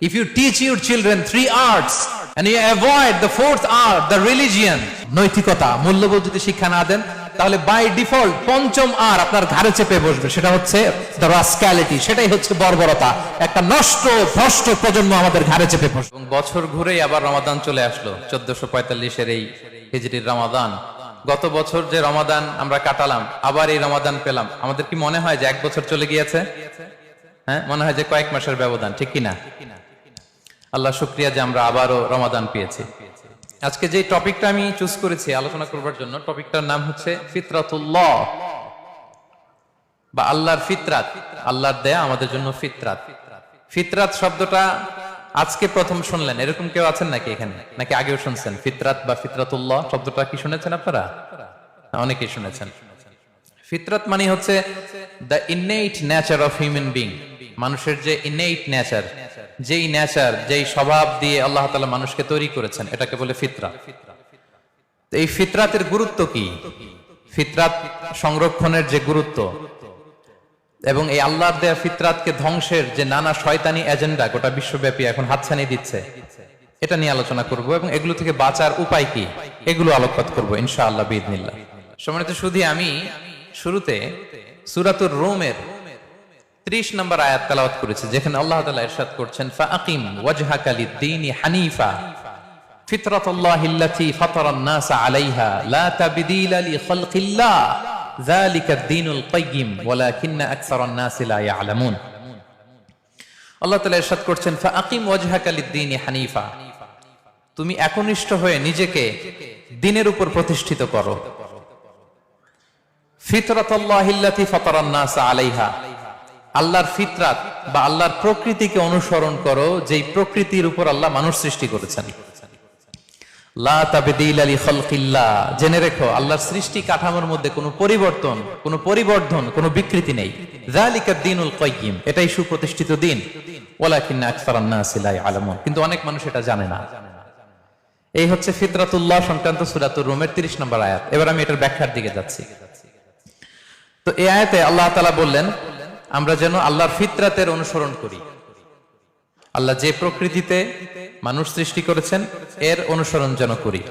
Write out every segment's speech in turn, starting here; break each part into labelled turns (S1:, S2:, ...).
S1: If you teach your children three arts and you avoid the fourth art, the religion, নৈতিকতা মূল্যবোধ যদি শিক্ষা না দেন তাহলে বাই ডিফল্ট পঞ্চম আর আপনার ঘাড়ে চেপে বসবে। সেটা হচ্ছে দ্য সেটাই হচ্ছে বর্বরতা। একটা নষ্ট ভ্রষ্ট প্রজন্ম আমাদের ঘাড়ে চেপে বসবে। বছর ঘুরেই আবার রমাদান চলে আসলো চোদ্দশো পঁয়তাল্লিশের এই হিজরির রমাদান। গত বছর যে রমাদান আমরা কাটালাম আবার এই রমাদান পেলাম। আমাদের কি মনে হয় যে এক বছর চলে গিয়েছে? হ্যাঁ মনে হয় যে কয়েক মাসের ব্যবধান ঠিক কিনা আল্লাহ শুক্রিয়া যে আমরা আবারও রমাদান পেয়েছি। আজকে যে টপিকটা আমি চুজ করেছি আলোচনা করবার জন্য, টপিকটার নাম হচ্ছে ফিতরাতুল্লাহ। বা আল্লাহর ফিতরাত, আল্লাহর দেয়া আমাদের জন্য ফিতরাত। ফিতরাত শব্দটা আজকে প্রথম শুনলেন, এরকম কেউ আছেন নাকি এখানে? নাকি আগেও শুনছেন? ফিতরাত বা ফিতরাতুল্লাহ, শব্দটা কি শুনেছেন আপনারা? অনেকেই শুনেছেন। ফিতরাত মানে হচ্ছে the innate nature of human being মানুষের যে ইনেইট নেচার যেই নেচার, যেই স্বভাব দিয়ে আল্লাহ তালা মানুষকে তৈরি করেছেন, এটাকে বলে ফিতরা। এই ফিতরাতের গুরুত্ব কি? ফিতরাত সংরক্ষণের যে গুরুত্ব এবং এই আল্লাহর দেয়া ফিতরাতকে ধ্বংসের যে নানা শয়তানি এজেন্ডা গোটা বিশ্বব্যাপী এখন হাতছানি দিচ্ছে, এটা নিয়ে আলোচনা করব এবং এগুলো থেকে বাঁচার উপায় কি? এগুলো আলোকপাত করব ইনশাআল্লাহ বিদনিল্লাহ সম্মানিত শুধু আমি শুরুতে সুরাতুর রোমের 30 নম্বর আয়াত তেলাওয়াত করেছি, যেখানে আল্লাহ তাআলা ইরশাদ করছেন, ফাআকিম ওয়াজহাকা লিদ-দীনি হানিফা। ফিতরাতাল্লাহি আল্লাতী ফাতারান নাস আলাইহা। লা তাবদীলা লিখালকিল্লাহ যালিকা আদ-দীনুল কাইয়্যিম ওয়ালাকিন্না আকসারান নাস লা ইয়ালামুন। আল্লাহ তাআলা ইরশাদ করছেন, ফাআকিম ওয়াজহাকা লিদ-দীনি হানিফা। তুমি একনিষ্ঠ হয়ে নিজেকে দিনের উপর প্রতিষ্ঠিত করো। ফিতরাতাল্লাহিল্লাতী ফাতারান নাস আলাইহা। আল্লাহর ফিতরাত বা আল্লাহর প্রকৃতিকে অনুসরণ করো, যেই প্রকৃতির উপর আল্লাহ মানুষ সৃষ্টি করেছেন। জেনে রেখো, আল্লাহর সৃষ্টি কাঠামোর মধ্যে কোনো পরিবর্তন, কোনো পরিবর্ধন, কোনো বিকৃতি নেই। এটাই সুপ্রতিষ্ঠিত দিন কিন্তু অনেক মানুষ এটা জানে না। এই হচ্ছে ফিতরাতুল্লাহ সংক্রান্ত সূরাতুর রুমের 30 নম্বর আয়াত। এবার আমি এটার ব্যাখ্যার দিকে যাচ্ছি। তো এই আয়াতে আল্লাহ তাআলা বললেন আমরা যেন আল্লাহর ফিতরাতের অনুসরণ করি। আল্লাহ যে প্রকৃতিতে মানুষ সৃষ্টি করেছেন, এর অনুসরণ যেন করি।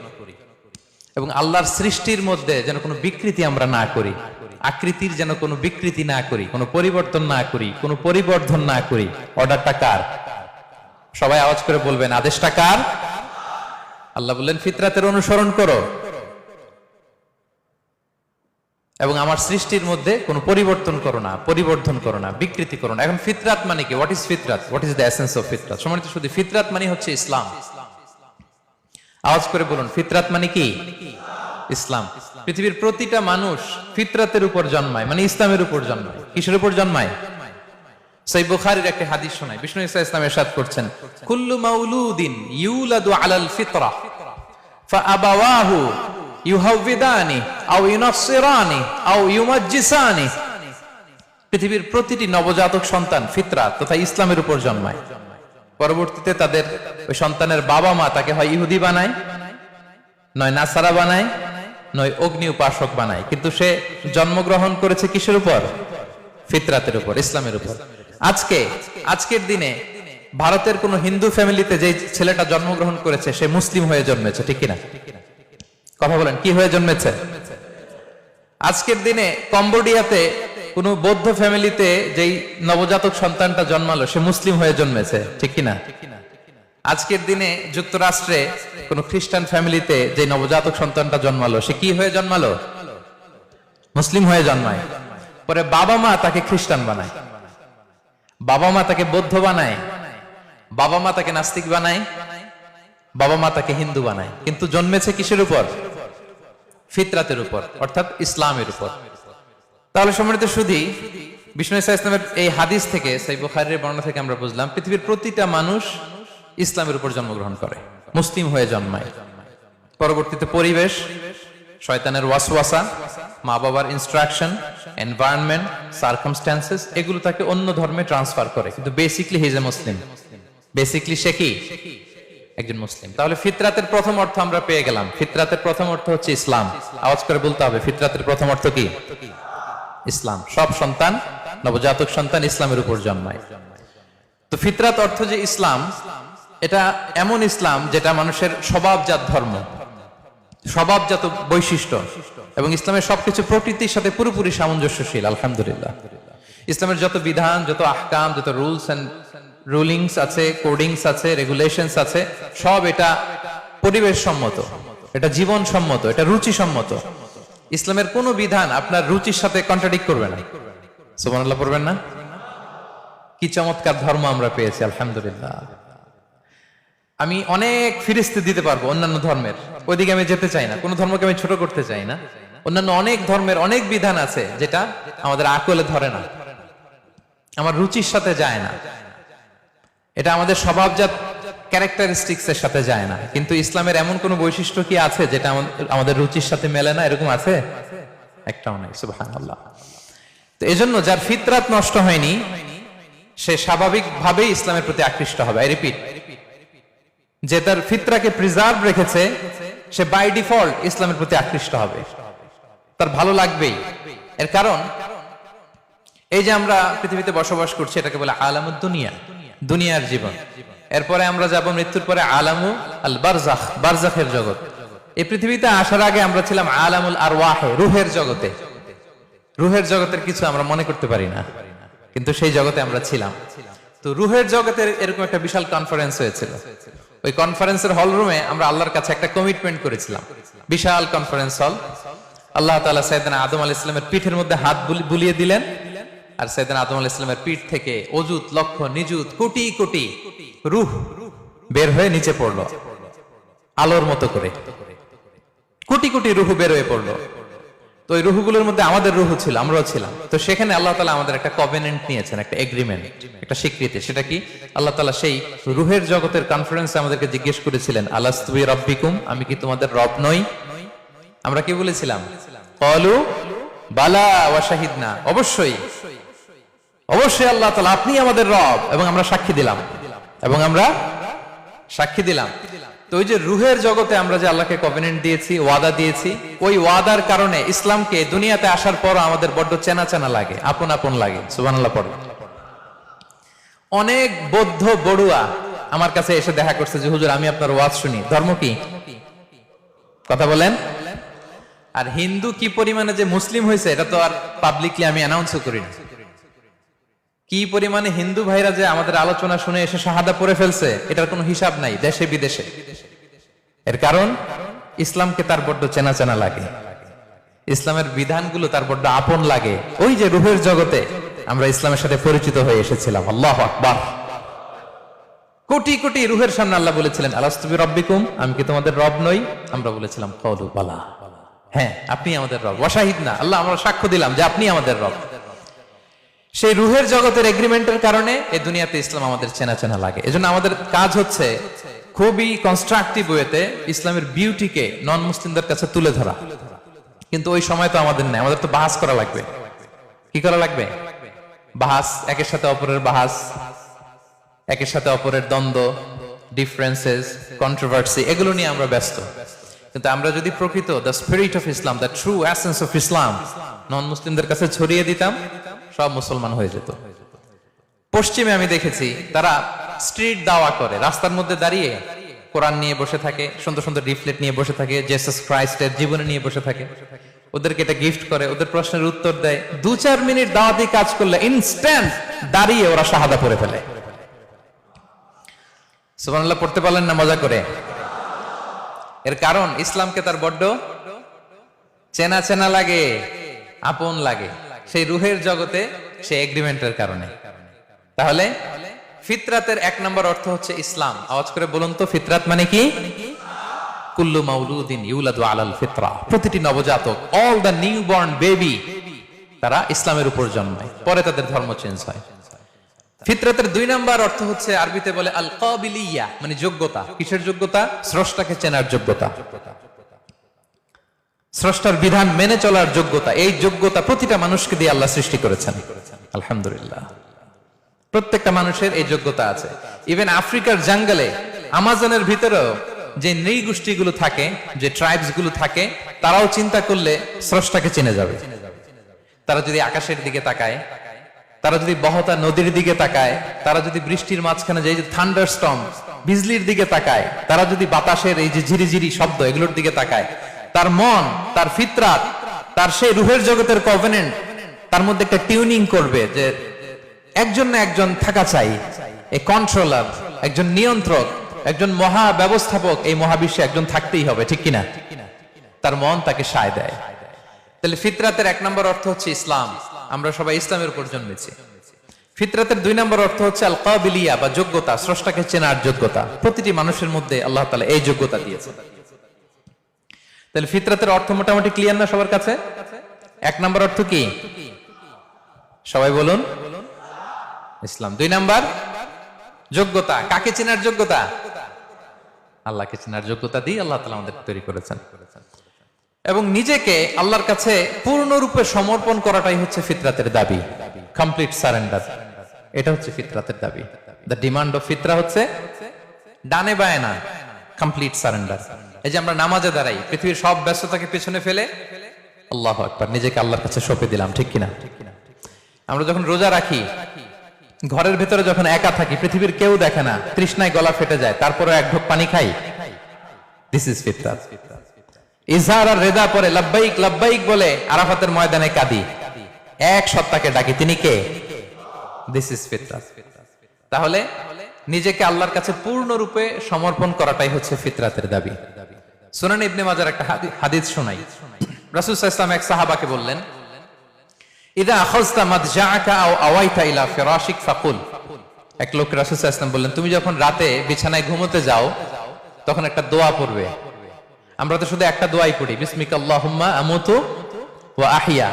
S1: এবং আল্লাহর সৃষ্টির মধ্যে যেন কোনো বিকৃতি আমরা না করি, আকৃতির যেন কোনো বিকৃতি না করি, কোনো পরিবর্তন না করি, কোনো পরিবর্ধন না করি। অর্ডারটা কার? সবাই আওয়াজ করে বলবেন, আদেশটা কার? আল্লাহ বললেন, ফিতরাতের অনুসরণ করো। এবং আমার সৃষ্টির মধ্যে কোনো পরিবর্তন করো না, পরিবর্ধন করো না, বিকৃতি করো না। এখন ফিতরাত মানে কি? What is Fitrat? What is the essence of ফিতরাত? সমানিত শুধু ফিতরাত মানে হচ্ছে ইসলাম। আওয়াজ করে বলুন, ফিতরাত মানে কি? ইসলাম। পৃথিবীর প্রতিটা মানুষ ফিতরাতের উপর জন্মায় মানে ইসলামের উপর জন্মায়। কিসের উপর জন্মায়? সেই বুখারীর একটা হাদিস শোনায়। বিষ্ণু ইসা ইসলাম এরশাদ করছেন, কুল্লু মাউলুদিন ইউলাদু আলাল ফিতরা ফাআবাওয়াহু ইউহাউবিদানি আও ইউনাসসিরানি আও ইউমাজ্জিসানি। পৃথিবীর প্রতিটি নবজাতক সন্তান ফিতরাত তথা ইসলামের উপর জন্মায়। পরবর্তীতে তাদের ওই সন্তানের বাবা মা তাকে হয় ইহুদি বানায়, নয় নাসারা বানায়, নয় অগ্নি উপাসক বানায়। কিন্তু সে জন্মগ্রহণ করেছে কিসের উপর? ফিতরাতের উপর, ইসলামের উপর। আজকে, আজকের দিনে ভারতের কোন হিন্দু ফ্যামিলিতে যে ছেলেটা জন্মগ্রহণ করেছে, সে মুসলিম হয়ে জন্মেছে, ঠিক কিনা? কথা বলেন, কি হয়ে জন্মেছে? আজকের দিনে কম্বোডিয়াতে কোন বৌদ্ধ ফ্যামিলিতে যেই নবজাতক সন্তানটা জন্মালো, সে মুসলিম হয়ে জন্মেছে, ঠিক কিনা? আজকের দিনে যুক্তরাষ্ট্রে কোন খ্রিস্টান ফ্যামিলিতে যে নবজাতক সন্তানটা জন্মালো, সে কি হয়ে জন্মালো? মুসলিম হয়ে জন্মায়। পরে বাবা মা তাকে খ্রিস্টান বানায়। বাবা মা তাকে বৌদ্ধ বানায়। বাবা মা তাকে নাস্তিক বানায়। বাবা মা তাকে হিন্দু বানায়, কিন্তু জন্মেছে কিসের উপর? ফিতরাতের উপর, অর্থাৎ ইসলামের উপর। তাহলে সম্মানিত শুধু বিষ্ণু ইসা ইসলামের এই হাদিস থেকে, সেই বুখারীর বর্ণনা থেকে আমরা বুঝলাম, পৃথিবীর প্রতিটা মানুষ ইসলামের উপর জন্মগ্রহণ করে, মুসলিম হয়ে জন্মায়। পরবর্তীতে পরিবেশ, শয়তানের ওয়াসওয়াসা মা বাবার ইনস্ট্রাকশন এনভায়রনমেন্ট সার্কামস্ট্যান্সেস এগুলো তাকে অন্য ধর্মে ট্রান্সফার করে, কিন্তু basically his a Muslim basically সে কি? একজন মুসলিম। তাহলে ফিতরাতের প্রথম অর্থ আমরা পেয়ে গেলাম। ফিতরাতের প্রথম অর্থ হচ্ছে ইসলাম। আওয়াজ করে বলতে হবে, ফিতরাতের প্রথম অর্থ কি? ইসলাম। সব সন্তান, নবজাতক সন্তান ইসলামের উপর জন্মায়। তো ফিতরাত অর্থ যে ইসলাম, এটা এমন ইসলাম যেটা মানুষের স্বভাবজাত ধর্ম, স্বভাবজাত বৈশিষ্ট্য, এবং ইসলামের সবকিছু প্রকৃতির সাথে পুরোপুরি সামঞ্জস্যশীল, আলহামদুলিল্লাহ। ইসলামের যত বিধান, যত আহকাম, যত রুলস এন্ড রুলিংস আছে কোডিংস আছে রেগুলেশনস আছে, সব এটা পরিবেশ সম্মত এটা জীবন সম্মত এটা রুচি সম্মত ইসলামের কোনো বিধান আপনার রুচির সাথে কন্ট্রাডিক্ট করবে না। সুবহানাল্লাহ পড়বেন না? কি চমৎকার ধর্ম আমরা পেয়েছি, আলহামদুলিল্লাহ। আমি অনেক ফিরিস্তি দিতে পারব অন্যান্য ধর্মের। ওইদিকে আমি যেতে চাই না, কোন ধর্মকে আমি ছোট করতে চাই না। অন্যান্য অনেক ধর্মের অনেক বিধান আছে যেটা আমাদের আকলে ধরে না। আমার রুচির সাথে যায় না। এটা আমাদের স্বভাবজাত ক্যারেক্টারিস্টিক্স এর সাথে যায় না। কিন্তু ইসলামের এমন কোন বৈশিষ্ট্য কি আছে যেটা আমাদের- রুচির সাথে মেলে না? এরকম আছে? একটাও নাই, সুবহানাল্লাহ। তো এজন্য যার ফিতরাত নষ্ট হয়নি, সে স্বাভাবিকভাবেই ইসলামের প্রতি আকৃষ্ট হবে। I repeat. যে তার ফিতরাকে প্রিজার্ভ রেখেছে, সে বাই ডিফল্ট ইসলামের প্রতি আকৃষ্ট হবে। তার ভালো লাগবেই। এর কারণ, এই যে আমরা পৃথিবীতে বসবাস করছি, এটাকে বলে আলামুদ দুনিয়া দুনিয়ার জীবন। এরপরে আমরা যাব মৃত্যুর পরে আলামু আল বারজাখ, বারজাখের জগৎ। এই পৃথিবীতে আসার আগে আমরা ছিলাম আলামুল আর ওয়াহে রুহের জগতে। রুহের জগতের কিছু আমরা মনে করতে পারি না, কিন্তু সেই জগতে আমরা ছিলাম। তো রুহের জগতের এরকম একটা বিশাল কনফারেন্স হয়েছিল। ওই কনফারেন্সের হল রুমে আমরা আল্লাহর কাছে একটা কমিটমেন্ট করেছিলাম। বিশাল কনফারেন্স হল আল্লাহ তালা সাইয়েদনা আদম আলাইহিস ইসলামের পিঠের মধ্যে হাত বুলিয়ে দিলেন। আর সাইয়েদনা আদম আলাইহিস ইসলামের পিঠ থেকে অজুত লক্ষ, নিযুত, কোটি কোটি রুহ বের হয়ে নিচে পড়ল। আলোর মতো করে। কোটি কোটি রুহু বের হয়ে পড়ল। তো ওই রুহুগুলোর মধ্যে আমাদের রুহু ছিল, আমরাও ছিলাম। তো সেখানে আল্লাহ তালা আমাদের একটা কভেনেন্ট নিয়েছেন, একটা এগ্রিমেন্ট একটা স্বীকৃতি। সেটা কি? আল্লাহ তালা সেই রুহের জগতের কনফারেন্সে আমাদেরকে জিজ্ঞেস করেছিলেন আলাস্তুবি রব্বিকুম? আমি কি তোমাদের রব নই? আমরা কি বলেছিলাম? কলু বালা ওয়া শাহিদনা। অবশ্যই। অবশ্যই আল্লাহ তালা আপনি আমাদের রব এবং আমরা সাক্ষী দিলাম। এবং আমরা সাক্ষী দিলাম। তো ওই যে রুহের জগতে আমরা যে আল্লাহকে কভেনেন্ট দিয়েছি, ওয়াদা দিয়েছি, ওই ওয়াদার কারণে ইসলামকে দুনিয়াতে আসার পর আমাদের বড্ড চেনা চেনা লাগে, আপন আপন লাগে। পড়ে। অনেক বৌদ্ধ বড়ুয়া আমার কাছে এসে দেখা করছে যে, হুজুর, আমি আপনার ওয়াজ শুনি। ধর্ম কি? কথা বলেন। আর হিন্দু কি পরিমাণে যে মুসলিম হয়েছে এটা তো আর পাবলিকলি আমি অ্যানাউন্সও করি না। কি পরিমাণে হিন্দু ভাইরা যে আমাদের আলোচনা শুনে এসে শাহাদা পড়ে ফেলছে, এটার কোনো হিসাব নাই, দেশে বিদেশে। এর কারণ, ইসলামকে তার বড্ড চেনা চেনা লাগে। ইসলামের বিধানগুলো তার বড্ড আপন লাগে। ওই যে রুহের জগতে আমরা ইসলামের সাথে পরিচিত হয়ে এসেছিলাম। আল্লাহ আকবার। কোটি কোটি রুহের সামনে আল্লাহ বলেছিলেন আলাস্তুবি রব্বিকুম আমি কি তোমাদের রব নই? আমরা বলেছিলাম, কলু হ্যাঁ আপনি আমাদের রব। ওয়াশাহিদ না, আল্লাহ আমরা সাক্ষ্য দিলাম যে আপনি আমাদের রব। সেই রুহের জগতের এগ্রিমেন্টের কারণে এই দুনিয়াতে ইসলাম আমাদের চেনা চেনা লাগে। এজন্য আমাদের কাজ হচ্ছে খুবই কনস্ট্রাকটিভ ওয়েতে ইসলামের বিউটিকে নন মুসলিমদের কাছে তুলে ধরা। কিন্তু ওই সময় তো আমাদের নেই, আমাদের তো বাহাস করা লাগবে। কি করা লাগবে? বাহাস, একের সাথে অপরের বাহাস, একের সাথে অপরের দ্বন্দ্ব ডিফারেন্সেস কন্ট্রোভার্সি এগুলো নিয়ে আমরা ব্যস্ত। কিন্তু আমরা যদি প্রকৃত the spirit of Islam the true essence of Islam non মুসলিমদের কাছে ছড়িয়ে দিতাম সব মুসলমান হয়ে যেত। পশ্চিমে আমি দেখেছি, তারা স্ট্রিট দাওয়া করে, রাস্তার মধ্যে দাঁড়িয়ে কোরআন নিয়ে বসে থাকে, সুন্দর সুন্দর লিফলেট নিয়ে বসে থাকে জেসাস ক্রাইস্টের জীবনে নিয়ে বসে থাকে। ওদেরকে এটা গিফট করে, ওদের প্রশ্নের উত্তর দেয়। দু চার মিনিট দাওয়াতি কাজ করলে ইনস্ট্যান্ট দাঁড়িয়ে ওরা শাহাদা পড়ে ফেলে। সুবহানাল্লাহ, পড়তে পারলেন না, মজা করে? এর কারণ, ইসলামকে তার বড্ড চেনা চেনা লাগে, আপন লাগে। সেই রুহের জগতে সেই এগ্রিমেন্টের কারণে। তাহলে ফিতরাতের এক নম্বর অর্থ হচ্ছে ইসলাম। আওয়াজ করে বলুন তো, ফিতরাত মানে কি? কুল্লু মাউলুদিন ইউলাদু আলাল ফিতরা। প্রতিটি নবজাতক all the new born baby তারা ইসলামের উপর জন্মায়। পরে তাদের ধর্ম চেঞ্জ হয়। ফিতরাতের দুই নাম্বার অর্থ হচ্ছে, আরবিতে বলে আল কাবিলিয়া মানে যোগ্যতা। কিসের যোগ্যতা? স্রষ্টাকে চেনার যোগ্যতা। স্রষ্টার বিধান মেনে চলার যোগ্যতা, এই যোগ্যতা প্রতিটা মানুষকে দিয়ে আল্লাহ সৃষ্টি করেছেন। আলহামদুলিল্লাহ। প্রত্যেকটা মানুষের এই যোগ্যতা আছে। ইভেন আফ্রিকার জাঙ্গলে, আমাজনের ভিতরেও যে নৃগোষ্ঠীগুলো থাকে, যে ট্রাইবসগুলো থাকে, তারাও চিন্তা করলে স্রষ্টাকে চিনে যাবে। তারা যদি আকাশের দিকে তাকায়, তারা যদি বহতা নদীর দিকে তাকায়, তারা যদি বৃষ্টির মাঝখানে যে থান্ডার স্টম বিজলির দিকে তাকায়, তারা যদি বাতাসের এই যে ঝিরিঝিরি শব্দ, এগুলোর দিকে তাকায় তার মন, তার ফিতরাত, তার সেই রুহের জগতের কভেনেন্ট তার মধ্যে একটা টিউনিং করবে যে একজন না একজন থাকা চাই, এ কন্ট্রোলার একজন নিয়ন্ত্রক, একজন মহা ব্যবস্থাপক, এই মহাবিশ্বে একজন থাকতেই হবে, ঠিক কিনা? তার মন তাকে সায় দেয়। তাহলে ফিতরাতের এক নম্বর অর্থ হচ্ছে ইসলাম। আমরা সবাই ইসলামের উপর জন্মেছি। ফিতরাতের দুই নম্বর অর্থ হচ্ছে আল কাবিলিয়া বা যোগ্যতা, স্রষ্টাকে চেনার যোগ্যতা। প্রতিটি মানুষের মধ্যে আল্লাহ তালা এই যোগ্যতা দিয়েছে তাহলে ফিতরাতের অর্থ মোটামুটি ক্লিয়ার না সবার কাছে? এক নম্বর অর্থ কি? সবাই বলুন। ইসলাম। দুই নাম্বার? যোগ্যতা। কাকে চেনার যোগ্যতা? আল্লাহকে চেনার যোগ্যতা দিয়ে আল্লাহ তালা আমাদের তৈরি করেছেন। এবং নিজেকে আল্লাহর কাছে পূর্ণরূপে সমর্পণ করাটাই হচ্ছে ফিতরাতের দাবি। কমপ্লিট সারেন্ডার এটা হচ্ছে ফিতরাতের দাবি। দ্য ডিমান্ড অফ ফিতরা হচ্ছে, ডানে বায়ে না। কমপ্লিট সারেন্ডার এই যে আমরা নামাজে দাঁড়াই, পৃথিবীর সব ব্যস্ততাকে পেছনে ফেলে আল্লাহ একবার নিজেকে আল্লাহর কাছে সঁপে দিলাম, ঠিক কিনা? আমরা যখন রোজা রাখি, ঘরের ভেতরে যখন একা থাকি, পৃথিবীর কেউ দেখে না, তৃষ্ণায় গলা ফেটে যায় তারপরে এক ঢোক পানি খাই। দিস ইজ ফিতরাত ইজহার আর রেদা পরে লাব্বাইক লাব্বাইক বলে আরাফাতের ময়দানে কাঁদি। এক সত্তাকে ডাকি, তিনি কে? দিস ইজ ফিতরাত তাহলে নিজেকে আল্লাহর কাছে পূর্ণরূপে সমর্পণ করাটাই হচ্ছে ফিতরাতের দাবি। সুনান ইবনে মাজার একটা হাদিস শোনাই। রাসূল সাল্লাল্লাহু এক সাহাবাকে বললেন, ইদা আখাযতা মাদজাআকা আও আওয়াইতা ইলা ফিরাশিক ফাকুল। এক লোক রাসূল বললেন, তুমি যখন রাতে বিছানায় ঘুমোতে যাও, তখন একটা দোয়া পড়বে। আমরা তো শুধু একটা দোয়াই বিসমিকা আল্লাহুম্মা আমুতু ওয়া আহিয়া।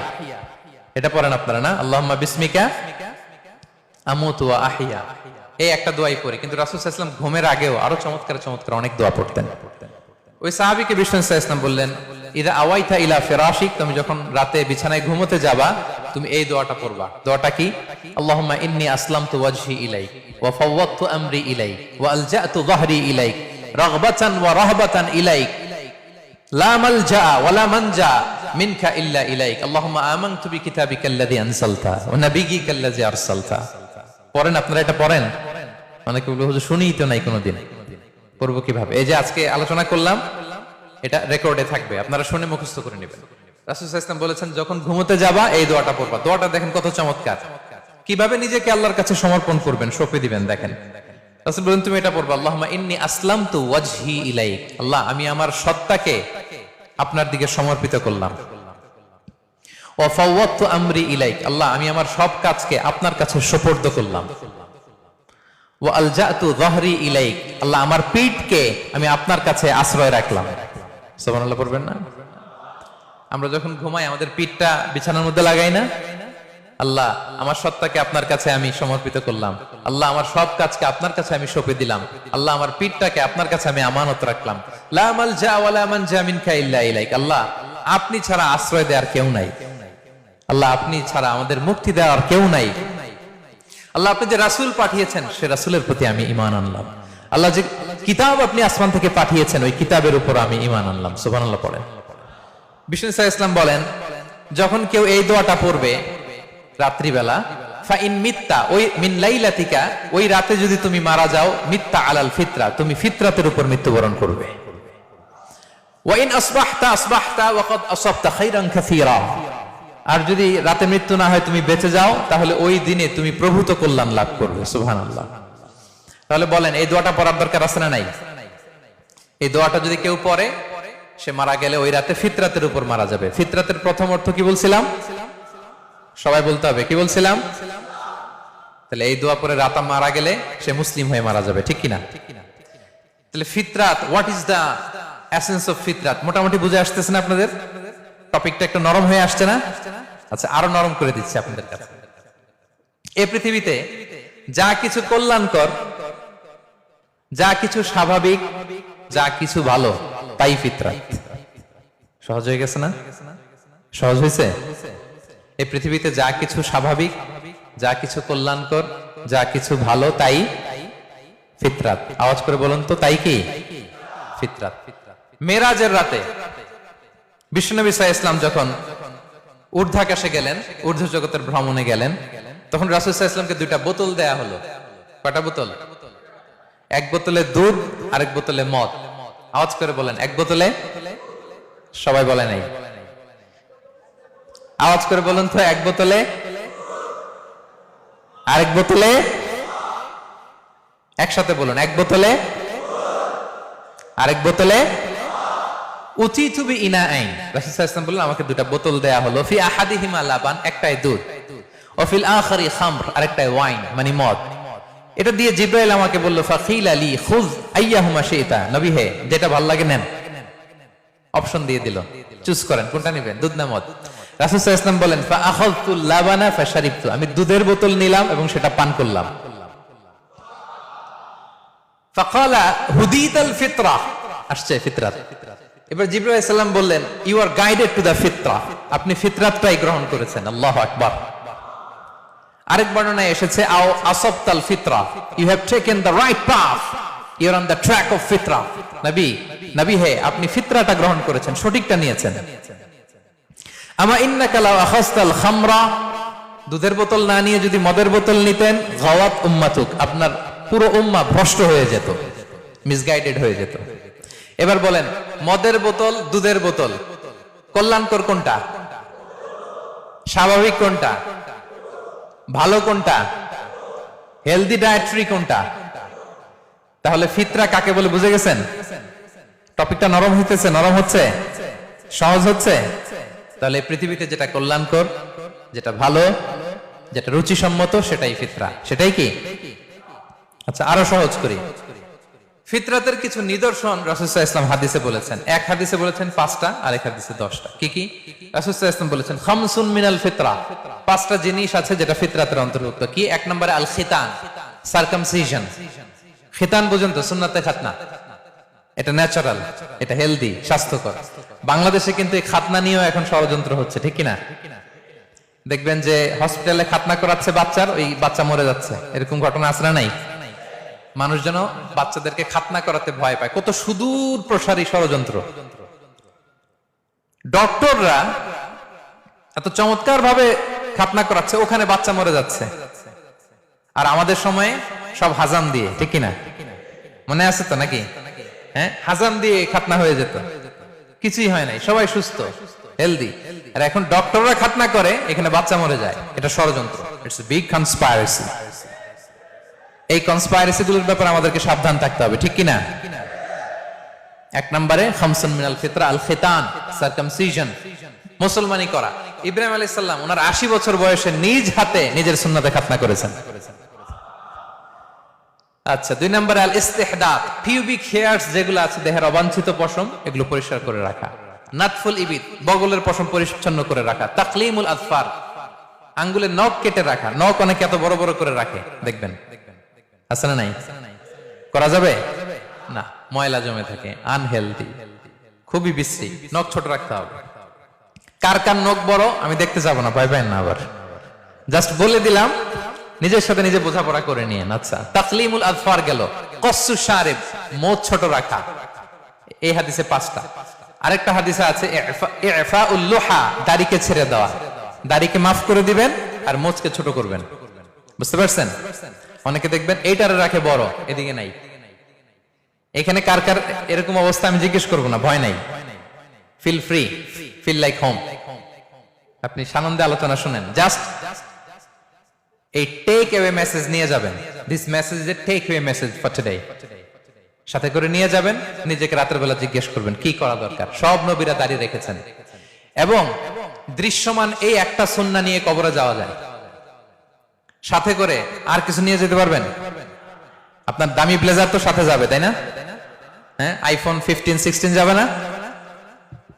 S1: এটা পড়েন আপনারা না? আল্লাহুম্মা বিসমিকা আমুতু ওয়া আহিয়া। এই একটা দোয়াই কিন্তু রাসূল সাল্লাল্লাহু ঘুমের আগেও আরও চমৎকার চমৎকার অনেক দোয়া পড়তেন। ওই সাহাবীকে সাল্লাল্লাহু আলাইহি বললেন, ইদা আওয়াইতা ইলা ফিরাশিক, তুমি যখন রাতে বিছানায় ঘুমোতে যাবা, তুমি এই দোয়াটা পড়বা। দোয়াটা কি? আল্লাহুম্মা ইন্নী আসলামতু ওয়াজহি ইলাইক, ওয়া ফাওয়াদতু আমরি ইলাইক, ওয়া আলজাতু যাহরি ইলাইক, রাগবাতান ওয়া রাহবাতান ইলাইক, লা মালজা ওয়া লা মানজা মিনকা ইল্লা ইলাইক, আল্লাহুম্মা আমানতু বিকিতাবিকা আল্লাযী আনসালতা, ওয়া নাবিয়িকা আল্লাযী আরসালতা। পড়েন, আপনারা এটা পড়েন? অনেকে বলে, হুজুর, শুনিই তো নাই কোনোদিন। পড়ব কীভাবে? এই যে আজকে আলোচনা করলাম, এটা রেকর্ডে থাকবে। আপনারা শুনে মুখস্থ করে নেবেন। বলেছেন, যখন ঘুমোতে যাবা, এই দোয়াটা পড়বা। দোয়াটা দেখেন কত চমৎকার। কীভাবে নিজেকে আল্লাহর কাছে সমর্পণ করবেন দিবেন, দেখেন। তুমি এটা পড়বা, আল্লাহুম্মা ইন্নী আসলামতু ওয়াজহি আল্লাহ, আমি আমার সত্তাকে আপনার দিকে সমর্পিত করলাম। আমরি ইলাইক। আল্লাহ, আমি আমার সব কাজকে আপনার কাছে সুপর্দ করলাম। ওয়া আলজাতু যাহরি ইলাইক আল্লাহ আমার পিঠকে আমি আপনার কাছে আশ্রয় রাখলাম। সুবহানাল্লাহ পড়বেন না? আমরা যখন ঘুমাই, আমাদের পিঠটা বিছানার মধ্যে লাগাই না? আল্লাহ আমার সত্তাকে আপনার কাছে আমি সমর্পিত করলাম। আল্লাহ আমার সব কাজকে আপনার কাছে আমি সঁপে দিলাম। আল্লাহ আমার পিঠটাকে আপনার কাছে আমি আমানত রাখলাম। লা মালজা ওয়ালা মানজা মিনকা ইল্লা ইলাইক আল্লাহ আপনি ছাড়া আশ্রয় দেওয়ার কেউ নাই। আল্লাহ আপনি ছাড়া আমাদের মুক্তি দেওয়ার কেউ নাই। আল্লাহ আপনি যে রাসূল পাঠিয়েছেন, সে রাসূলের প্রতি আমি ইমান আনলাম। আল্লাহ যে কিতাব আপনি আসমান থেকে পাঠিয়েছেন, ওই কিতাবের উপর আমি ইমান আনলাম। আল্লাহ পড়েন। বিষ্ণু ইসা ইসলাম বলেন, যখন কেউ এই দোয়াটা পড়বে, রাত্রিবেলা ফা ইন মিত্তা, ওই মিন ওই রাতে যদি তুমি মারা যাও আলাল ফিতরা, তুমি উপর মৃত্যুবরণ করবে। ওয়া ইন আসবাহতা আসবাহতা ওয়া আসাবতা খাইরান কাসীরা। আর যদি রাতে মৃত্যু না হয় তুমি বেঁচে যাও, তাহলে ওই দিনে তুমি প্রভূত কল্যাণ লাভ করবে। সুবহানাল্লাহ। তাহলে বলেন, এই দোয়াটা পড়ার দরকার আছে না নাই? এই দোয়াটা যদি কেউ পড়ে, সে মারা গেলে ওই রাতে ফিতরাতের উপর মারা যাবে। ফিতরাতের প্রথম অর্থ কি বলছিলাম? সবাই বলতে হবে, কি বলছিলাম? তাহলে এই দোয়া পরে রাতা মারা গেলে সে মুসলিম হয়ে মারা যাবে, ঠিক কিনা? তাহলে ফিতরাত what is the essence of ফিতরাত? মোটামুটি বুঝে আসতেছে না আপনাদের? টপিকটা একটু নরম হয়ে আসছে না? আচ্ছা আরও নরম করে দিচ্ছি আপনাদের কাছে। এই পৃথিবীতে যা কিছু কল্যাণকর, যা কিছু স্বাভাবিক, যা কিছু ভালো, তাই ফিতরাত। সহজ হয়ে গেছে না? সহজ হয়েছে? এই পৃথিবীতে যা কিছু স্বাভাবিক, যা কিছু কল্যাণকর, যা কিছু ভালো, তাই ফিতরাত। আওয়াজ করে বলুন তো, তাই কি? ফিতরাত। মেরাজের রাতে বিষ্ণুনবী সাহা ইসলাম যখন ঊর্ধ্বাকাশে গেলেন, ঊর্ধ্ব জগতের ভ্রমণে গেলেন, তখন রাসুল ইসলামকে দুইটা বোতল দেয়া হলো। কটা বোতল? এক বোতলে দুধ, আরেক বোতলে মদ। আওয়াজ করে বলেন, এক বোতলে? সবাই বলে নাই। আওয়াজ করে বলুন তো, এক বোতলে? আরেক বোতলে? একসাথে বলুন, এক বোতলে? আরেক বোতলে? উচিত ইনা আইন বললেন, আমাকে বোতল দেয়া হলো, ফি লাবান, একটাই দুধ। আখারি খামর, আরেকটাই ওয়াইন মানে মদ। এটা দিয়ে জিব্রাইল আমাকে বলল, ফাকিল আলী খুজ আইয়াহুমা নবী হে, যেটা লাগে নেন। অপশন দিয়ে দিল। চুজ করেন, কোনটা নেবেন, দুধ না মদ? বলেন ফা আখাযতু লাবানা ফাশারিবতু। আমি দুধের বোতল নিলাম এবং সেটা পান করলাম। ফাকালা হুদিতাল ফিতরা। আসছে ফিতরাত। এবার জিব্রাইল আলাইহিস সালাম বললেন you are guided to the ফিতরা আপনি ফিতরাতটাই গ্রহণ করেছেন, আল্লাহু আকবার। আরেক বর্ণনায় এসেছে, আও আসবতাল ফিতরা you have taken the right path you are on the track of ফিতরা। নবী নবী হে, আপনি ফিতরাটা গ্রহণ করেছেন, সঠিকটা নিয়েছেন। আমা ইন্নাকা লাও আখাসতাল খামরা, দুধের বোতল না নিয়ে যদি মদের বোতল নিতেন, গাওয়াত উম্মাতুক, আপনার পুরো উম্মা ভ্রষ্ট হয়ে যেত মিসগাইডেড হয়ে যেত। এবার বলেন, মদের বোতল, দুধের বোতল, কল্যাণকর কোনটা? স্বাভাবিক কোনটা? ভালো কোনটা? হেলদি ডায়েট্রি কোনটা? তাহলে ফিতরা কাকে বলে, বুঝে গেছেন? টপিকটা নরম হইতেছে, নরম হচ্ছে? সহজ হচ্ছে? তাহলে পৃথিবীতে যেটা কল্যাণকর, যেটা ভালো, যেটা রুচিসম্মত, সেটাই ফিতরা। সেটাই কি? আচ্ছা আরও সহজ করি। ফিতরাতের কিছু নিদর্শন রাসুসাহ ইসলাম হাদিসে বলেছেন। এক হাদিসে বলেছেন পাঁচটা আর এক হাদিসে দশটা। কি কি? রাসুসাহ ইসলাম বলেছেন খামসুন মিনাল ফিতরা। পাঁচটা জিনিস আছে যেটা ফিতরাতের অন্তর্ভুক্ত। কি? এক নম্বরে আল খিতান সার্কামসিশন খিতান পর্যন্ত সুন্নাতে খাতনা। এটা ন্যাচারাল এটা হেলদি স্বাস্থ্যকর। বাংলাদেশে কিন্তু এই খাতনা নিয়েও এখন ষড়যন্ত্র হচ্ছে ঠিক কিনা? দেখবেন যে হসপিটালে খাতনা করাচ্ছে বাচ্চার ওই বাচ্চা মরে যাচ্ছে। এরকম ঘটনা আসলে নাই? মানুষ যেন বাচ্চাদেরকে খাতনা করাতে ভয় পায়। কত সুদূর প্রসারী ষড়যন্ত্র। ডক্টররা এত চমৎকার ভাবে খাতনা করাচ্ছে, ওখানে বাচ্চা মরে যাচ্ছে। আর আমাদের সময়ে সব হাজাম দিয়ে, ঠিক কিনা? মনে আছে তো নাকি? হ্যাঁ? হাজাম দিয়ে খাতনা হয়ে যেত। কিছুই হয় নাই, সবাই সুস্থ হেলদি আর এখন ডক্টররা খাতনা করে, এখানে বাচ্চা মরে যায়। এটা ষড়যন্ত্র। ইটস বিগ কনস্পাইরেসি এই কনস্পাইরেসি গুলোর ব্যাপারে আমাদেরকে সাবধান থাকতে হবে, ঠিক কিনা? এক নম্বরে, খামসুন মিনাল ফিতরা, আল খিতান সার্কামসিশন মুসলমানি করা। ইব্রাহিম আলাইহিস সালাম, ওনার 80 বছর বয়সে নিজ হাতে নিজের সুন্নাতে খাতনা করেছেন। আচ্ছা দুই নম্বরে, আল ইস্তেহদাত পিউবিক হেয়ারস যেগুলো আছে, দেহের অবাঞ্ছিত পশম, এগুলো পরিষ্কার করে রাখা। নাতফুল ইবিদ, বগলের পশম পরিচ্ছন্ন করে রাখা। তাকলিমুল আদফার, আঙ্গুলের নখ কেটে রাখা। নখ অনেকে এত বড় বড় করে রাখে, দেখবেন। আছে না নাই? করা যাবে? না, ময়লা জমে থাকে আনহেলদি খুবই বিশ্রী, নখ ছোট রাখতে হবে। কার কার নখ বড়, আমি দেখতে যাব না, ভয় পাই না আবার। জাস্ট বলে দিলাম, নিজের সাথে নিজে বোঝাপড়া করে নিয়ে আচ্ছা তাকলিমুল আজফার গেল। কসু সারেব মোচ ছোট রাখা। এই হাদিসে পাঁচটা। আরেকটা হাদিসে আছে, ইফা উল্লোহা দাড়িকে ছেড়ে দেওয়া। দাড়িকে মাফ করে দিবেন, আর মোচকে ছোট করবেন। বুঝতে পারছেন? অনেকে দেখবেন এইটারে রাখে বড়, এদিকে নাই। এখানে কার কার এরকম অবস্থা আমি জিজ্ঞেস করব না, ভয় নাই। Feel free feel like home আপনি সানন্দে আলোচনা শুনেন। জাস্ট এই টেক অ্যাওয়ে মেসেজ নিয়ে যাবেন। This message is a take away message for today সাথে করে নিয়ে যাবেন, নিজেকে রাতের বেলা জিজ্ঞেস করবেন, কি করা দরকার? সব নবীরা দাঁড়িয়ে রেখেছেন। এবং দৃশ্যমান এই একটা সন্না নিয়ে কবরে যাওয়া যায়। সাথে করে আর কিছু নিয়ে যেতে পারবেন? আপনার দামি ব্লেজার তো সাথে যাবে, তাই না? হ্যাঁ আইফোন ফিফটিন সিক্সটিন যাবে না?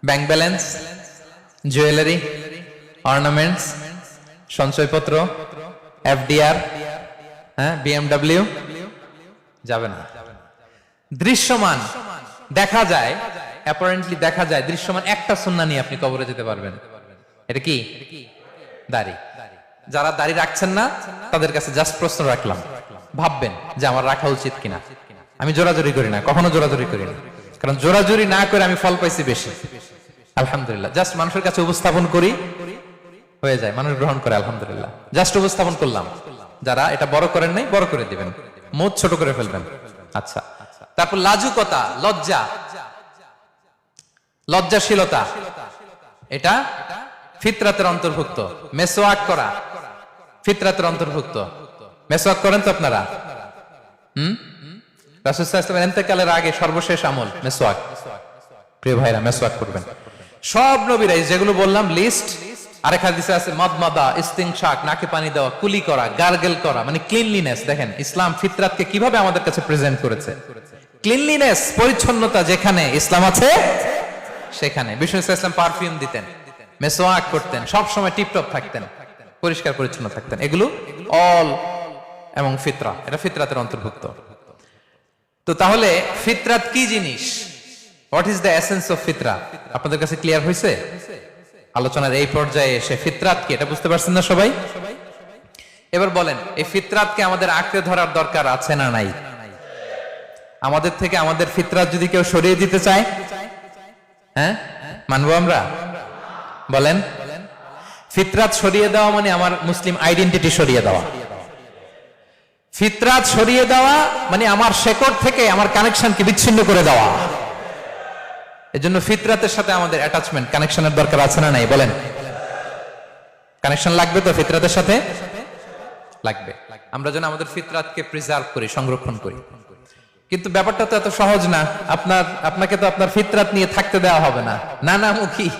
S1: ব্যাংক ব্যালেন্স জুয়েলারি অর্নামেন্টস সঞ্চয়পত্র এফডিআর হ্যাঁ বিএমডাব্লিউ যাবে না। দৃশ্যমান দেখা যায় অ্যাপারেন্টলি দেখা যায়, দৃশ্যমান একটা সুন্না নিয়ে আপনি কবরে যেতে পারবেন। এটা কি? দাড়ি। যারা দাড়ি রাখছেন না, তাদের কাছে জাস্ট প্রশ্ন রাখলাম। ভাববেন যে আমার রাখা উচিত কিনা। আমি জোরাজুরি করি না, কখনো জোরাজুরি করি না। কারণ জোরাজুরি না করে আমি ফল পাইছি বেশি। আলহামদুলিল্লাহ জাস্ট মানুষের কাছে উপস্থাপন করি, হয়ে যায়, মানুষ গ্রহণ করে, আলহামদুলিল্লাহ। জাস্ট উপস্থাপন করলাম। যারা এটা বড় করেন নাই, বড় করে দিবেন। মুখ ছোট করে ফেলবেন। আচ্ছা। তারপর লাজুকতা, লজ্জা। লজ্জাশীলতা। এটা ফিতরাতের অন্তর্ভুক্ত। মেসোয়াক করা। ফিতরাতের অন্তর্ভুক্ত। মেসোয়াক করেন তো আপনারা? হুম? রাসুসাল্লাম এন্তেকালের আগে সর্বশেষ আমল মেসোয়াক প্রিয় ভাইরা মেসোয়াক করবেন। সব নবীরাই যেগুলো বললাম লিস্ট আরেক হাদিসে আছে, মদমাদা ইস্তিং শাক নাকে পানি দেওয়া, কুলি করা করা মানে ক্লিনলিনেস দেখেন, ইসলাম ফিতরাতকে কীভাবে আমাদের কাছে প্রেজেন্ট করেছে? ক্লিনলিনেস পরিচ্ছন্নতা যেখানে, ইসলাম আছে সেখানে। বিষ্ণু পারফিউম দিতেন মেসোয়াক করতেন সব সময় টিপটপ থাকতেন। পরিষ্কার পরিচ্ছন্ন থাকতেন। এগুলো অল এবং ফিতরা। এটা ফিতরাতের অন্তর্ভুক্ত। তো তাহলে ফিতরাত কি জিনিস? What is the essence of ফিতরা? আপনাদের কাছে ক্লিয়ার হয়েছে? আলোচনার এই পর্যায়ে এসে ফিতরাত কি? এটা বুঝতে পারছেন না সবাই? এবার বলেন, এই ফিতরাতকে আমাদের আঁকড়ে ধরার দরকার আছে না নাই? আমাদের থেকে আমাদের ফিতরাত যদি কেউ সরিয়ে দিতে চায়? হ্যাঁ? মানবো আমরা? বলেন। ফিতরাত সরিয়ে দেওয়া মানে আমার মুসলিম আইডেন্টিটি সরিয়ে দেওয়া। ফিতরাত সরিয়ে দেওয়া মানে আমার শেকড় থেকে আমার কানেকশনকে বিচ্ছিন্ন করে দেওয়া। এজন্য ফিতরাতের সাথে আমাদের অ্যাটাচমেন্ট কানেকশনের দরকার আছে না নাই? বলেন। কানেকশন লাগবে তো ফিতরাতের সাথে? লাগবে। আমরা যেন আমাদের ফিতরাতকে প্রিজার্ভ করি, সংরক্ষণ করি। কিন্তু ব্যাপারটা তো এত সহজ না। আপনার, আপনাকে তো আপনার ফিতরাত নিয়ে থাকতে দেওয়া হবে না। নানামুখী।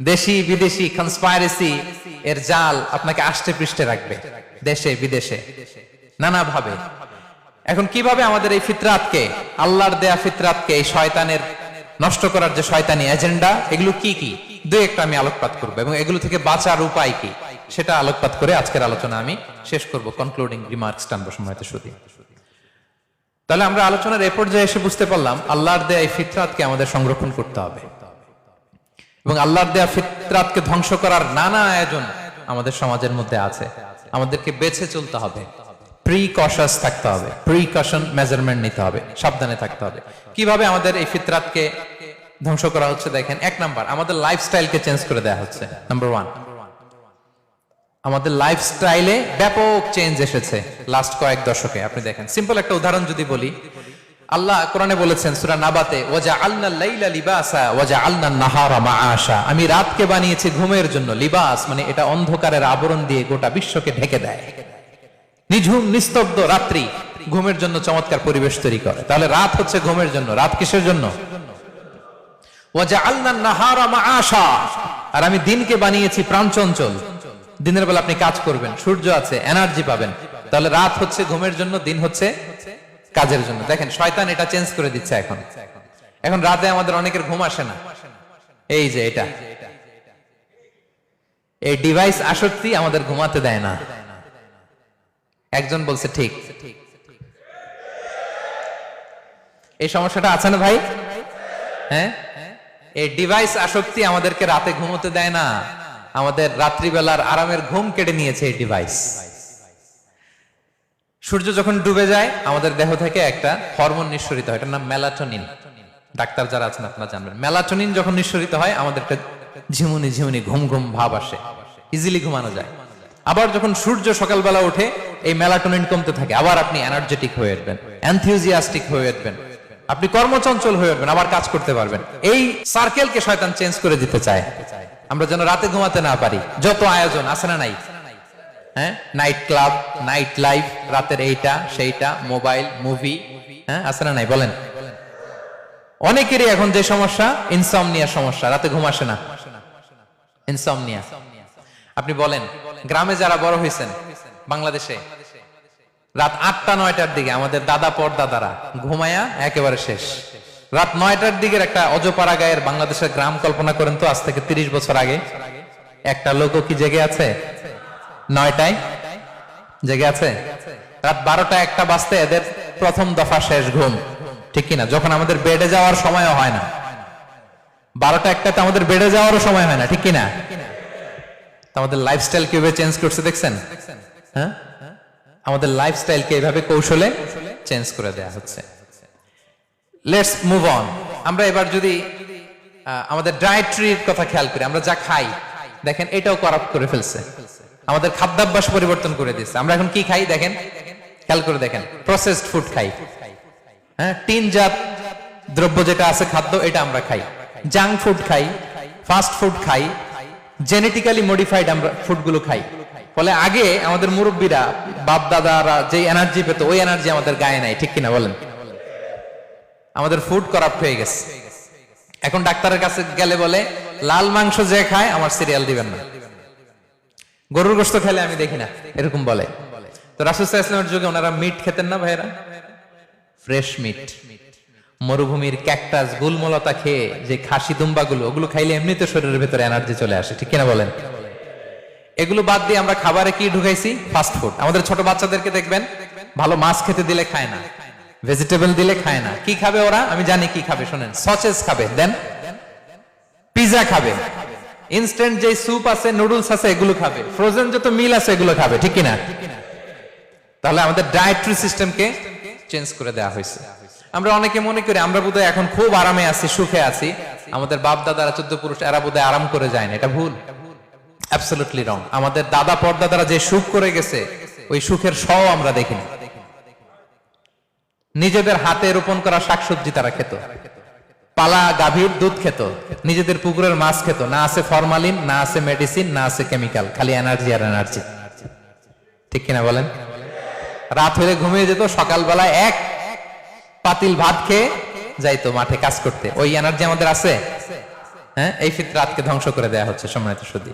S1: দেশি বিদেশি কনস্পাইরেসি এর জাল আপনাকে আষ্টে পৃষ্ঠে রাখবে, দেশে, বিদেশে, নানাভাবে। এখন কীভাবে আমাদের এই ফিতরাতকে, আল্লাহর দেয়া ফিতরাতকে এই শয়তানের নষ্ট করার যে শয়তানি এজেন্ডা এগুলো কি কি? দুই একটা আমি আলোকপাত করব এবং এগুলো থেকে বাঁচার উপায় কি? সেটা আলোকপাত করে আজকের আলোচনা আমি শেষ করব কনক্লুডিং রিমার্কস টানবো সময়তে শুধু। তাহলে আমরা আলোচনার এ পর্যায়ে এসে বুঝতে পারলাম, আল্লাহর দেয়া এই ফিতরাতকে আমাদের সংরক্ষণ করতে হবে। এবং আল্লাহর দেয়া ফিতরাতকে ধ্বংস করার নানা আয়োজন আমাদের সমাজের মধ্যে আছে। আমাদেরকে বেছে চলতে হবে। প্রিকশাস থাকতে হবে। প্রিকশন মেজারমেন্ট নিতে হবে। সাবধানে থাকতে হবে। কীভাবে আমাদের এই ফিতরাতকে ধ্বংস করা হচ্ছে দেখেন? এক নাম্বার, আমাদের লাইফস্টাইলকে চেঞ্জ করে দেওয়া হচ্ছে। নাম্বার ওয়ান আমাদের লাইফস্টাইলে ব্যাপক চেঞ্জ এসেছে লাস্ট কয়েক দশকে। আপনি দেখেন সিম্পল একটা উদাহরণ যদি বলি আল্লাহ কোরআনে বলেছেন, সূরা নাবাতে ওয়াজা আলনা লাইলা লিবাসা ওয়াজা আলনা নাহারা মাআশা। আমি রাতকে বানিয়েছি ঘুমের জন্য। লিবাস মানে এটা অন্ধকারের আবরণ দিয়ে গোটা বিশ্বকে ঢেকে দেয়। নিঝুম, নিস্তব্ধ রাত্রি ঘুমের জন্য চমৎকার পরিবেশ তৈরি করে। তাহলে রাত হচ্ছে ঘুমের জন্য। রাত কিসের জন্য? ওয়াজা আলনা নাহারা মাআশা। আর আমি দিনকে বানিয়েছি প্রাণচঞ্চল দিনের বেলা আপনি কাজ করবেন, সূর্য আছে, এনার্জি পাবেন। তাহলে রাত হচ্ছে ঘুমের জন্য, দিন হচ্ছে কাজের জন্য। দেখেন, শয়তান এটা চেঞ্জ করে দিচ্ছে এখন। এখন রাতে আমাদের অনেকের ঘুম আসে না। এই যে এটা। এই ডিভাইস আসক্তি আমাদের ঘুমাতে দেয় না। একজন বলছে, ঠিক। এই সমস্যাটা আছে না ভাই? হ্যাঁ? এই ডিভাইস আসক্তি আমাদেরকে রাতে ঘুমোতে দেয় না। আমাদের রাত্রিবেলার আরামের ঘুম কেটে নিয়েছে এই ডিভাইস সূর্য যখন ডুবে যায়, আমাদের দেহ থেকে একটা হরমোন নিঃসরিত হয়। এটার নাম মেলাটোনিন। ডাক্তার যারা আছেন, আপনারা জানবেন। মেলাটোনিন যখন নিঃসরিত হয়, আমাদের একটা ঝিমুনি ঝিমুনি ঘুম ঘুম ভাব আসে। ইজিলি ঘুমানো যায়। আবার যখন সূর্য সকালবেলা ওঠে, এই মেলাটোনিন কমতে থাকে। আবার আপনি এনার্জেটিক হয়ে উঠবেন এনথিউজিয়াস্টিক হয়ে উঠবেন। আপনি কর্মচঞ্চল হয়ে উঠবেন, আবার কাজ করতে পারবেন। এই সার্কেলকে শয়তান চেঞ্জ করে দিতে চায়। আমরা যেন রাতে ঘুমাতে না পারি। যত আয়োজন, আছে না নাই? হ্যাঁ? নাইট ক্লাব নাইট লাইফ রাতের এইটা, সেইটা মোবাইল মুভি হ্যাঁ? আছে না নাই? বলেন। অনেকেরই এখন যে সমস্যা ইনসমনিয়া সমস্যা, রাতে ঘুম আসে না। ইনসমনিয়া আপনি বলেন, গ্রামে যারা বড় হয়েছেন, বাংলাদেশে, রাত আটটা, নয়টার দিকে, আমাদের দাদা পর দাদারা ঘুমায়া একেবারে শেষ। রাত নয়টার দিকের একটা অজপাড়া গায়ের বাংলাদেশের গ্রাম কল্পনা করেন তো, আজ থেকে তিরিশ বছর আগে, একটা লোক কি জেগে আছে? নয়টায়? জেগে আছে? রাত বারোটা একটা বাজতে এদের প্রথম দফা শেষ ঘুম। ঠিক কিনা? যখন আমাদের বেডে যাওয়ার হয় না। বারোটা আমাদের বেডে যাওয়ারও সময় হয় না, ঠিক কিনা? আমাদের লাইফস্টাইল কীভাবে চেঞ্জ করছে দেখছেন? হ্যাঁ? আমাদের লাইফস্টাইলকে এইভাবে কৌশলে চেঞ্জ করে দেয়া হচ্ছে। লেটস মুভ অন আমরা এবার যদি আমাদের ডায়েট্রির কথা খেয়াল করি, আমরা যা খাই, দেখেন এটাও করাপ্ট করে ফেলছে। আমাদের খাদ্যাভ্যাস পরিবর্তন করে দিচ্ছে আমরা এখন কি খাই দেখেন? খেয়াল করে দেখেন। প্রসেসড ফুড খাই। হ্যাঁ টিনজাত দ্রব্য যেটা আছে, খাদ্য, এটা আমরা খাই। জাঙ্ক ফুড খাই ফাস্ট ফুড খাই জেনেটিক্যালি মডিফাইড আমরা ফুডগুলো খাই। ফলে আগে আমাদের মুরব্বীরা বাপ দাদারা যে এনার্জি পেত, ওই এনার্জি আমাদের গায়ে নাই, ঠিক কিনা বলেন? আমাদের ফুড করাপ্ট হয়ে গেছে। এখন ডাক্তারের কাছে গেলে বলে, লাল মাংস যে খায়, আমার সিরিয়াল দিবেন না। গরুর গোস্ত খেলে আমি দেখি না, এরকম বলে। তো রাসুসাহ ইসলামের যুগে ওনারা মিট খেতেন না ভাইরা ফ্রেশ মিট মরুভূমির ক্যাকটাস গুলমলতা খেয়ে যে খাসি দুম্বাগুলো, ওগুলো খাইলে এমনিতে শরীরের ভেতরে এনার্জি চলে আসে, ঠিক কিনা বলেন? এগুলো বাদ দিয়ে আমরা খাবারে কি ঢুকাইছি? ফাস্ট ফুড আমাদের ছোট বাচ্চাদেরকে দেখবেন, ভালো মাছ খেতে দিলে খায় না ভেজিটেবল দিলে খায় না। কি খাবে ওরা? আমি জানি কি খাবে, শোনেন। সচেস খাবে, দেন। পিজা খাবে। ইনস্ট্যান্ট যে স্যুপ আছে নুডলস আছে, এগুলো খাবে। ফ্রোজেন যত মিল আছে, এগুলো খাবে, ঠিক কিনা? তাহলে আমাদের ডায়েটরি সিস্টেমকে চেঞ্জ করে দেওয়া হয়েছে। আমরা অনেকে মনে করি, আমরা বোধহয় এখন খুব আরামে আছি, সুখে আছি। আমাদের বাপ দাদারা চোদ্দ পুরুষ, এরা বোধহয় আরাম করে যায় না, এটা ভুল। অ্যাবসলুটলি রং আমাদের দাদা, পরদাদারা যে সুখ করে গেছে, ওই সুখের স আমরা দেখিনি। নিজেদের হাতে রোপণ করা শাকসবজি তারা খেত। পালা গাভীর দুধ খেত, নিজেদের পুকুরের মাছ খেত, না আছে ফরমালিন, না আছে মেডিসিন, না আছে কেমিক্যাল, খালি এনার্জি আর এনার্জি। ঠিক কিনা বলেন? রাত হলে ঘুমিয়ে যেত, সকালবেলা এক পাতিল ভাত খেয়ে যাইতো মাঠে কাজ করতে। ওই এনার্জি আমাদের আছে? হ্যাঁ এই ফিতরাতকে ধ্বংস করে দেয়া হচ্ছে সম্মানিত সুদী।